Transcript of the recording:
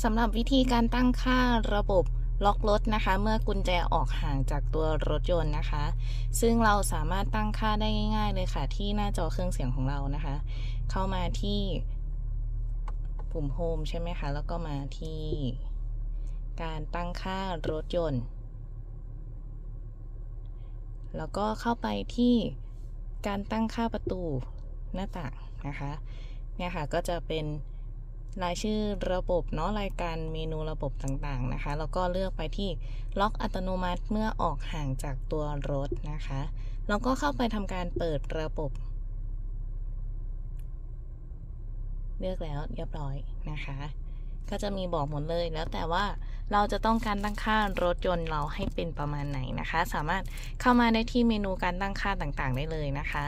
สำหรับวิธีการตั้งค่าระบบล็อกรถนะคะ เมื่อกุญแจออกห่างจากตัวรถยนต์นะคะ ซึ่งเราสามารถตั้งค่าได้ง่าย ๆ เลยค่ะ ที่หน้าจอเครื่องเสียงของเรานะคะ เข้ามาที่ปุ่มโฮมใช่ไหมคะ แล้วก็มาที่การตั้งค่ารถยนต์ แล้วก็เข้าไปที่การตั้งค่าประตูหน้าต่างนะคะ เนี่ยค่ะก็จะเป็น รายชื่อระบบเนาะรายการเมนูระบบต่างๆนะคะ แล้วก็เลือกไปที่ล็อกอัตโนมัติเมื่อออกห่างจากตัวรถนะคะ แล้วก็เข้าไปทำการเปิดระบบ เลือกแล้วเรียบร้อยนะคะ ก็จะมีบอกหมดเลยแล้วแต่ว่าเราจะต้องการตั้งค่ารถยนต์เราให้เป็นประมาณไหนนะคะ สามารถเข้ามาได้ที่เมนูการตั้งค่าต่างๆ ได้เลยนะคะ